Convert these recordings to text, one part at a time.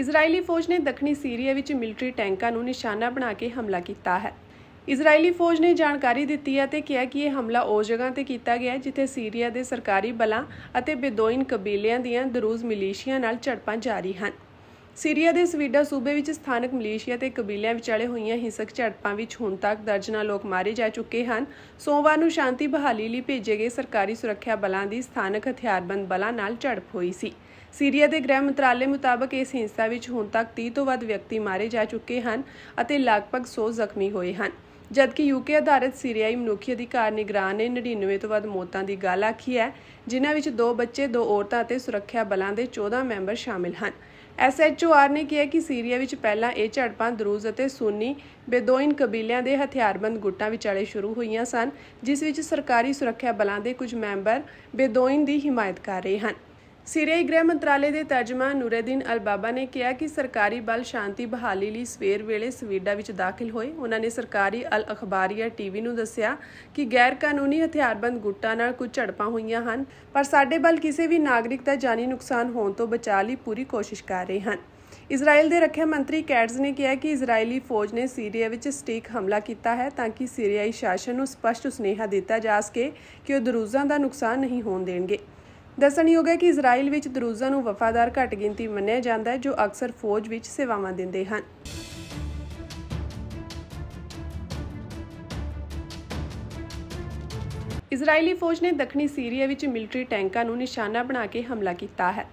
ਇਜ਼ਰਾਈਲੀ ਫੌਜ ਨੇ ਦੱਖਣੀ ਸੀਰੀਆ ਵਿੱਚ ਮਿਲਟਰੀ ਟੈਂਕਾਂ ਨੂੰ ਨਿਸ਼ਾਨਾ ਬਣਾ ਕੇ ਹਮਲਾ ਕੀਤਾ ਹੈ। ਇਜ਼ਰਾਈਲੀ ਫੌਜ ਨੇ ਜਾਣਕਾਰੀ ਦਿੱਤੀ ਹੈ ਤੇ ਕਿਹਾ ਕਿ ਇਹ ਹਮਲਾ ਉਸ ਜਗ੍ਹਾ ਤੇ ਕੀਤਾ ਗਿਆ ਜਿੱਥੇ ਸੀਰੀਆ ਦੇ ਸਰਕਾਰੀ ਬਲਾਂ ਅਤੇ ਬੇਦੋਇਨ ਕਬੀਲਿਆਂ ਦੀਆਂ ਦਰੂਜ਼ ਮਿਲੀਸ਼ੀਆਂ ਨਾਲ ਝੜਪਾਂ ਜਾਰੀ ਹਨ। ਸੀਰੀਆ ਦੇ ਸਵੀਡਾ ਸੂਬੇ ਵਿੱਚ ਸਥਾਨਕ ਮਲੇਸ਼ੀਆ ਤੇ ਕਬੀਲਿਆਂ ਵਿਚਾਲੇ ਹੋਈਆਂ ਹਿੰਸਕ ਝੜਪਾਂ ਵਿੱਚ ਹੁਣ ਤੱਕ ਦਰਜਨਾਂ ਲੋਕ ਮਾਰੇ ਜਾ ਚੁੱਕੇ ਹਨ। ਸੋਮਵਾਰ ਨੂੰ ਸ਼ਾਂਤੀ ਬਹਾਲੀ ਲਈ ਭੇਜੇ ਗਏ ਸਰਕਾਰੀ ਸੁਰੱਖਿਆ ਬਲਾਂ ਦੀ ਸਥਾਨਕ ਹਥਿਆਰਬੰਦ ਬਲਾਂ ਨਾਲ ਝੜਪ ਹੋਈ ਸੀ। ਸੀਰੀਆ ਦੇ ਗ੍ਰਹਿ ਮੰਤਰਾਲੇ ਮੁਤਾਬਕ ਇਸ ਹਿੰਸਾ ਵਿੱਚ ਹੁਣ ਤੱਕ 30 ਤੋਂ ਵੱਧ ਵਿਅਕਤੀ ਮਾਰੇ ਜਾ ਚੁੱਕੇ ਹਨ ਅਤੇ ਲਗਭਗ 100 ਜ਼ਖਮੀ ਹੋਏ ਹਨ। ਜਦਕਿ ਯੂਕੇ ਆਧਾਰਿਤ ਸੀਰੀਆਈ ਮਨੁੱਖੀ ਅਧਿਕਾਰ ਨਿਗਰਾਨ ਨੇ 99 ਤੋਂ ਵੱਧ ਮੌਤਾਂ ਦੀ ਗੱਲ ਆਖੀ ਹੈ, ਜਿਨ੍ਹਾਂ ਵਿੱਚ ਦੋ ਬੱਚੇ, ਦੋ ਔਰਤਾਂ ਅਤੇ ਸੁਰੱਖਿਆ ਬਲਾਂ ਦੇ 14 ਮੈਂਬਰ ਸ਼ਾਮਿਲ ਹਨ। ਐਸਐਚਓਆਰ ਨੇ ਕਿਹਾ ਕਿ ਸੀਰੀਆ ਵਿੱਚ ਪਹਿਲਾਂ ਇਹ ਝੜਪਾਂ ਦਰੂਜ਼ ਅਤੇ ਸੁੰਨੀ ਬੇਦੋਇਨ ਕਬੀਲਿਆਂ ਦੇ ਹਥਿਆਰਬੰਦ ਗੁੱਟਾਂ ਵਿਚਾਲੇ ਸ਼ੁਰੂ ਹੋਈਆਂ ਸਨ, ਜਿਸ ਵਿੱਚ ਸਰਕਾਰੀ ਸੁਰੱਖਿਆ ਬਲਾਂ ਦੇ ਕੁਝ ਮੈਂਬਰ ਬੇਦੋਇਨ ਦੀ ਹਿਮਾਇਤ ਕਰ ਰਹੇ ਹਨ। ਸੀਰੀਆਈ ਗ੍ਰਹਿ ਮੰਤਰਾਲੇ ਦੇ ਤਰਜਮਾਨ ਨੂਰਦੀਨ ਅਲ-ਬਾਬਾ ਨੇ ਕਿਹਾ ਕਿ ਸਰਕਾਰੀ ਬਲ ਸ਼ਾਂਤੀ ਬਹਾਲੀ ਲਈ ਸਵੇਰ ਵੇਲੇ ਸਵੀਡਾ ਵਿੱਚ ਦਾਖਲ ਹੋਏ। ਉਹਨਾਂ ਨੇ ਸਰਕਾਰੀ ਅਲ ਅਖਬਾਰੀਆ ਟੀਵੀ ਨੂੰ ਦੱਸਿਆ ਕਿ ਗੈਰ ਕਾਨੂੰਨੀ ਹਥਿਆਰਬੰਦ ਗੁੱਟਾਂ ਨਾਲ ਕੁਝ ਝੜਪਾਂ ਹੋਈਆਂ ਹਨ, ਪਰ ਸਾਡੇ ਬਲ ਕਿਸੇ ਵੀ ਨਾਗਰਿਕ ਦਾ ਜਾਨੀ ਨੁਕਸਾਨ ਹੋਣ ਤੋਂ ਬਚਾਅ ਲਈ ਪੂਰੀ ਕੋਸ਼ਿਸ਼ ਕਰ ਰਹੇ ਹਨ। ਇਜ਼ਰਾਈਲ ਦੇ ਰੱਖਿਆ ਮੰਤਰੀ ਕੈਟਸ ਨੇ ਕਿਹਾ ਕਿ ਇਜ਼ਰਾਈਲੀ ਫੌਜ ਨੇ ਸੀਰੀਆ ਵਿੱਚ ਸਟੀਕ ਹਮਲਾ ਕੀਤਾ ਹੈ ਤਾਂ ਕਿ ਸੀਰੀਆਈ ਸ਼ਾਸਨ ਨੂੰ ਸਪਸ਼ਟ ਸੁਨੇਹਾ ਦਿੱਤਾ ਜਾ ਸਕੇ ਕਿ ਉਹ ਦਰੂਜ਼ਾਂ ਦਾ ਨੁਕਸਾਨ ਨਹੀਂ ਹੋਣ ਦੇਣਗੇ। ਦੱਸਣਯੋਗ ਹੈ ਕਿ ਇਜ਼ਰਾਈਲ ਵਿੱਚ ਦਰੂਜ਼ਾਂ ਨੂੰ ਵਫਾਦਾਰ ਘੱਟ ਗਿਣਤੀ ਮੰਨਿਆ ਜਾਂਦਾ ਹੈ, ਜੋ ਅਕਸਰ ਫੌਜ ਵਿੱਚ ਸੇਵਾਵਾਂ ਦਿੰਦੇ ਹਨ। ਇਜ਼ਰਾਈਲੀ ਫੌਜ ਨੇ ਦੱਖਣੀ ਸੀਰੀਆ ਵਿੱਚ ਮਿਲਟਰੀ ਟੈਂਕਾਂ ਨੂੰ ਨਿਸ਼ਾਨਾ ਬਣਾ ਕੇ ਹਮਲਾ ਕੀਤਾ ਹੈ।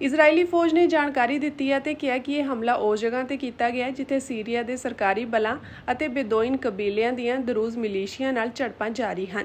ਇਜ਼ਰਾਈਲੀ ਫੌਜ ਨੇ ਜਾਣਕਾਰੀ ਦਿੱਤੀ ਹੈ ਤੇ ਕਿਹਾ ਕਿ ਇਹ ਹਮਲਾ ਉਸ ਜਗ੍ਹਾ ਤੇ ਕੀਤਾ ਗਿਆ ਜਿੱਥੇ ਸੀਰੀਆ ਦੇ ਸਰਕਾਰੀ ਬਲਾਂ ਅਤੇ ਬੇਦੋਇਨ ਕਬੀਲਿਆਂ ਦੀਆਂ ਦਰੂਜ਼ ਮਿਲੀਸ਼ੀਆਂ ਨਾਲ ਝੜਪਾਂ ਜਾਰੀ ਹਨ।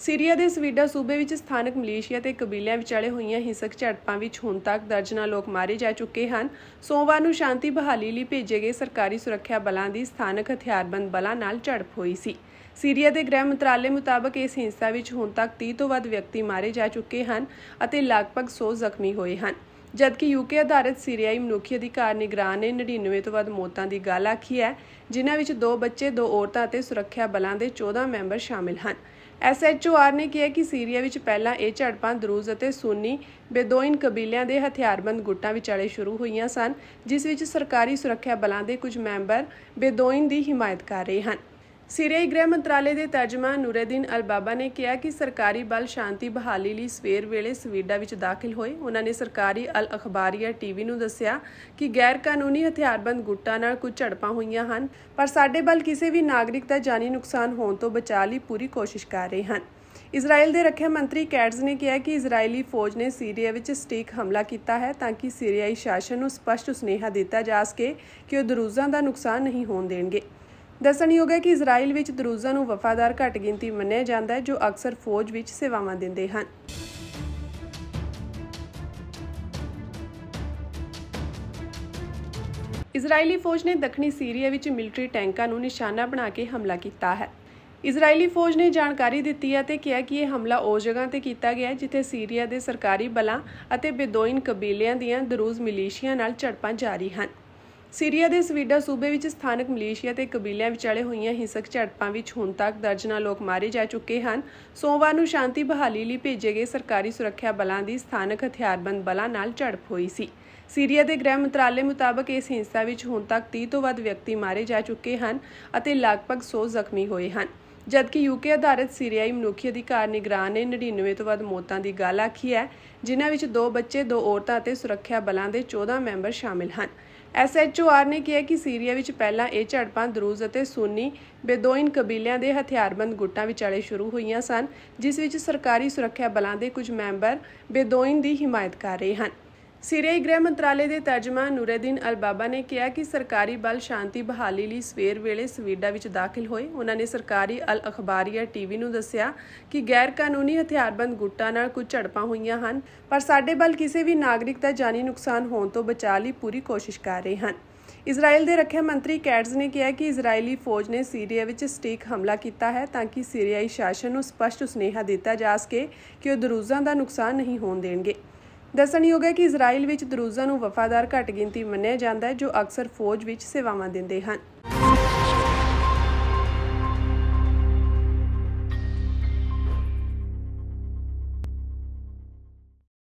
ਸੀਰੀਆ ਦੇ ਸਵੀਡਾ ਸੂਬੇ ਵਿੱਚ ਸਥਾਨਕ ਮਲੇਸ਼ੀਆ ਤੇ ਕਬੀਲਿਆਂ ਵਿਚਾਲੇ ਹੋਈਆਂ ਹਿੰਸਕ ਝੜਪਾਂ ਵਿੱਚ ਹੁਣ ਤੱਕ ਦਰਜਨਾਂ ਲੋਕ ਮਾਰੇ ਜਾ ਚੁੱਕੇ ਹਨ। ਸੋਮਵਾਰ ਨੂੰ ਸ਼ਾਂਤੀ ਬਹਾਲੀ ਲਈ ਭੇਜੇ ਗਏ ਸਰਕਾਰੀ ਸੁਰੱਖਿਆ ਬਲਾਂ ਦੀ ਸਥਾਨਕ ਹਥਿਆਰਬੰਦ ਬਲਾਂ ਨਾਲ ਝੜਪ ਹੋਈ ਸੀ। ਸੀਰੀਆ ਦੇ ਗ੍ਰਹਿ ਮੰਤਰਾਲੇ ਮੁਤਾਬਕ ਇਸ ਹਿੰਸਾ ਵਿੱਚ ਹੁਣ ਤੱਕ 30 ਤੋਂ ਵੱਧ ਵਿਅਕਤੀ ਮਾਰੇ ਜਾ ਚੁੱਕੇ ਹਨ ਅਤੇ ਲਗਭਗ 100 ਜ਼ਖਮੀ ਹੋਏ ਹਨ। ਜਦਕਿ ਯੂਕੇ ਆਧਾਰਿਤ ਸੀਰੀਆਈ ਮਨੁੱਖੀ ਅਧਿਕਾਰ ਨਿਗਰਾਨ ਨੇ 99 ਤੋਂ ਵੱਧ ਮੌਤਾਂ ਦੀ ਗੱਲ ਆਖੀ ਹੈ, ਜਿਨ੍ਹਾਂ ਵਿੱਚ ਦੋ ਬੱਚੇ, ਦੋ ਔਰਤਾਂ ਅਤੇ ਸੁਰੱਖਿਆ ਬਲਾਂ ਦੇ 14 ਮੈਂਬਰ ਸ਼ਾਮਿਲ ਹਨ। ਐਸਐਚਓਆਰ ਨੇ ਕਿਹਾ ਕਿ ਸੀਰੀਆ ਵਿੱਚ ਪਹਿਲਾਂ ਇਹ ਝੜਪਾਂ ਦਰੂਜ਼ ਅਤੇ ਸੁੰਨੀ ਬੇਦੋਇਨ ਕਬੀਲਿਆਂ ਦੇ ਹਥਿਆਰਬੰਦ ਗੁੱਟਾਂ ਵਿਚਾਲੇ ਸ਼ੁਰੂ ਹੋਈਆਂ ਸਨ, ਜਿਸ ਵਿੱਚ ਸਰਕਾਰੀ ਸੁਰੱਖਿਆ ਬਲਾਂ ਦੇ ਕੁਝ ਮੈਂਬਰ ਬੇਦੋਇਨ ਦੀ ਹਿਮਾਇਤ ਕਰ ਰਹੇ ਹਨ। ਸੀਰੀਆਈ ਗ੍ਰਹਿ ਮੰਤਰਾਲੇ ਦੇ ਤਰਜਮਾਨ ਨੂਰਦੀਨ ਅਲ-ਬਾਬਾ ਨੇ ਕਿਹਾ ਕਿ ਸਰਕਾਰੀ ਬਲ ਸ਼ਾਂਤੀ ਬਹਾਲੀ ਲਈ ਸਵੇਰ ਵੇਲੇ ਸਵੀਡਾ ਵਿੱਚ ਦਾਖਲ ਹੋਏ। ਉਹਨਾਂ ਨੇ ਸਰਕਾਰੀ ਅਲ ਅਖਬਾਰੀਆ ਟੀਵੀ ਨੂੰ ਦੱਸਿਆ ਕਿ ਗੈਰ ਕਾਨੂੰਨੀ ਹਥਿਆਰਬੰਦ ਗੁੱਟਾਂ ਨਾਲ ਕੁਝ ਝੜਪਾਂ ਹੋਈਆਂ ਹਨ, ਪਰ ਸਾਡੇ ਬਲ ਕਿਸੇ ਵੀ ਨਾਗਰਿਕ ਦਾ ਜਾਨੀ ਨੁਕਸਾਨ ਹੋਣ ਤੋਂ ਬਚਾਅ ਲਈ ਪੂਰੀ ਕੋਸ਼ਿਸ਼ ਕਰ ਰਹੇ ਹਨ। ਇਜ਼ਰਾਈਲ ਦੇ ਰੱਖਿਆ ਮੰਤਰੀ ਕੈਟਸ ਨੇ ਕਿਹਾ ਕਿ ਇਜ਼ਰਾਈਲੀ ਫੌਜ ਨੇ ਸੀਰੀਆ ਵਿੱਚ ਸਟੀਕ ਹਮਲਾ ਕੀਤਾ ਹੈ ਤਾਂ ਕਿ ਸੀਰੀਆਈ ਸ਼ਾਸਨ ਨੂੰ ਸਪਸ਼ਟ ਸੁਨੇਹਾ ਦਿੱਤਾ ਜਾ ਸਕੇ ਕਿ ਉਹ ਦਰੂਜ਼ਾਂ ਦਾ ਨੁਕਸਾਨ ਨਹੀਂ ਹੋਣ ਦੇਣਗੇ। ਦੱਸਣਯੋਗ ਹੈ ਕਿ ਇਜ਼ਰਾਈਲ ਵਿੱਚ ਦਰੂਜ਼ਾਂ ਨੂੰ ਵਫਾਦਾਰ ਘੱਟ ਗਿਣਤੀ ਮੰਨਿਆ ਜਾਂਦਾ ਹੈ, ਜੋ ਅਕਸਰ ਫੌਜ ਵਿੱਚ ਸੇਵਾਵਾਂ ਦਿੰਦੇ ਹਨ। ਇਜ਼ਰਾਈਲੀ ਫੌਜ ਨੇ ਦੱਖਣੀ ਸੀਰੀਆ ਵਿੱਚ ਮਿਲਟਰੀ ਟੈਂਕਾਂ ਨੂੰ ਨਿਸ਼ਾਨਾ ਬਣਾ ਕੇ ਹਮਲਾ ਕੀਤਾ ਹੈ। ਇਜ਼ਰਾਈਲੀ ਫੌਜ ਨੇ ਜਾਣਕਾਰੀ ਦਿੱਤੀ ਹੈ ਤੇ ਕਿਹਾ ਕਿ ਇਹ ਹਮਲਾ ਉਸ ਜਗ੍ਹਾ ਤੇ ਕੀਤਾ ਗਿਆ ਜਿੱਥੇ ਸੀਰੀਆ ਦੇ ਸਰਕਾਰੀ ਬਲਾਂ ਅਤੇ ਬੇਦੋਇਨ ਕਬੀਲਿਆਂ ਦੀਆਂ ਦਰੂਜ਼ ਮਿਲੀਸ਼ੀਆਂ ਨਾਲ ਝੜਪਾਂ ਜਾਰੀ ਹਨ। ਸੀਰੀਆ ਦੇ ਸਵੀਡਾ ਸੂਬੇ ਵਿੱਚ ਸਥਾਨਕ ਮਲੇਸ਼ੀਆ ਤੇ ਕਬੀਲਿਆਂ ਵਿਚਾਲੇ ਹੋਈਆਂ ਹਿੰਸਕ ਝੜਪਾਂ ਵਿੱਚ ਹੁਣ ਤੱਕ ਦਰਜਨਾਂ ਲੋਕ ਮਾਰੇ ਜਾ ਚੁੱਕੇ ਹਨ। ਸੋਮਵਾਰ ਨੂੰ ਸ਼ਾਂਤੀ ਬਹਾਲੀ ਲਈ ਭੇਜੇ ਗਏ ਸਰਕਾਰੀ ਸੁਰੱਖਿਆ ਬਲਾਂ ਦੀ ਸਥਾਨਕ ਹਥਿਆਰਬੰਦ ਬਲਾਂ ਨਾਲ ਝੜਪ ਹੋਈ ਸੀ। ਸੀਰੀਆ ਦੇ ਗ੍ਰਹਿ ਮੰਤਰਾਲੇ ਮੁਤਾਬਕ ਇਸ ਹਿੰਸਾ ਵਿੱਚ ਹੁਣ ਤੱਕ 30 ਤੋਂ ਵੱਧ ਵਿਅਕਤੀ ਮਾਰੇ ਜਾ ਚੁੱਕੇ ਹਨ ਅਤੇ ਲਗਭਗ 100 ਜ਼ਖਮੀ ਹੋਏ ਹਨ। ਜਦਕਿ ਯੂਕੇ ਆਧਾਰਿਤ ਸੀਰੀਆਈ ਮਨੁੱਖੀ ਅਧਿਕਾਰ ਨਿਗਰਾਨ ਨੇ 99 ਤੋਂ ਵੱਧ ਮੌਤਾਂ ਦੀ ਗੱਲ ਆਖੀ ਹੈ, ਜਿਨ੍ਹਾਂ ਵਿੱਚ ਦੋ ਬੱਚੇ, ਦੋ ਔਰਤਾਂ ਅਤੇ ਸੁਰੱਖਿਆ ਬਲਾਂ ਦੇ 14 ਮੈਂਬਰ ਸ਼ਾਮਿਲ ਹਨ। ਐਸਐਚਓਆਰ ਨੇ ਕਿਹਾ ਕਿ ਸੀਰੀਆ ਵਿੱਚ ਪਹਿਲਾਂ ਇਹ ਝੜਪਾਂ ਦਰੂਜ਼ ਅਤੇ ਸੁੰਨੀ ਬੇਦੋਇਨ ਕਬੀਲਿਆਂ ਦੇ ਹਥਿਆਰਬੰਦ ਗੁੱਟਾਂ ਵਿਚਾਲੇ ਸ਼ੁਰੂ ਹੋਈਆਂ ਸਨ, ਜਿਸ ਵਿੱਚ ਸਰਕਾਰੀ ਸੁਰੱਖਿਆ ਬਲਾਂ ਦੇ ਕੁਝ ਮੈਂਬਰ ਬੇਦੋਇਨ ਦੀ ਹਿਮਾਇਤ ਕਰ ਰਹੇ ਹਨ। ਸੀਰੀਆਈ ਗ੍ਰਹਿ ਮੰਤਰਾਲੇ ਦੇ ਤਰਜਮਾਨ ਨੂਰਦੀਨ ਅਲ-ਬਾਬਾ ਨੇ ਕਿਹਾ ਕਿ ਸਰਕਾਰੀ ਬਲ ਸ਼ਾਂਤੀ ਬਹਾਲੀ ਲਈ ਸਵੇਰ ਵੇਲੇ ਸਵੀਡਾ ਵਿੱਚ ਦਾਖਲ ਹੋਏ। ਉਹਨਾਂ ਨੇ ਸਰਕਾਰੀ ਅਲ ਅਖਬਾਰੀਆ ਟੀਵੀ ਨੂੰ ਦੱਸਿਆ ਕਿ ਗੈਰ ਕਾਨੂੰਨੀ ਹਥਿਆਰਬੰਦ ਗੁੱਟਾਂ ਨਾਲ ਕੁਝ ਝੜਪਾਂ ਹੋਈਆਂ ਹਨ, ਪਰ ਸਾਡੇ ਬਲ ਕਿਸੇ ਵੀ ਨਾਗਰਿਕ ਦਾ ਜਾਨੀ ਨੁਕਸਾਨ ਹੋਣ ਤੋਂ ਬਚਾਅ ਲਈ ਪੂਰੀ ਕੋਸ਼ਿਸ਼ ਕਰ ਰਹੇ ਹਨ। ਇਜ਼ਰਾਈਲ ਦੇ ਰੱਖਿਆ ਮੰਤਰੀ ਕੈਟਸ ਨੇ ਕਿਹਾ ਕਿ ਇਜ਼ਰਾਈਲੀ ਫੌਜ ਨੇ ਸੀਰੀਆ ਵਿੱਚ ਸਟੀਕ ਹਮਲਾ ਕੀਤਾ ਹੈ ਤਾਂ ਕਿ ਸੀਰੀਆਈ ਸ਼ਾਸਨ ਨੂੰ ਸਪਸ਼ਟ ਸੁਨੇਹਾ ਦਿੱਤਾ ਜਾ ਸਕੇ ਕਿ ਉਹ ਦਰੂਜ਼ਾਂ ਦਾ ਨੁਕਸਾਨ ਨਹੀਂ ਹੋਣ ਦੇਣਗੇ। ਦੱਸਣਯੋਗ ਹੈ ਕਿ ਇਜ਼ਰਾਈਲ ਵਿੱਚ ਦਰੂਜ਼ਾਂ ਨੂੰ ਵਫਾਦਾਰ ਘੱਟ ਗਿਣਤੀ ਮੰਨਿਆ ਜਾਂਦਾ ਹੈ, ਜੋ ਅਕਸਰ ਫੌਜ ਵਿੱਚ ਸੇਵਾਵਾਂ ਦਿੰਦੇ ਹਨ।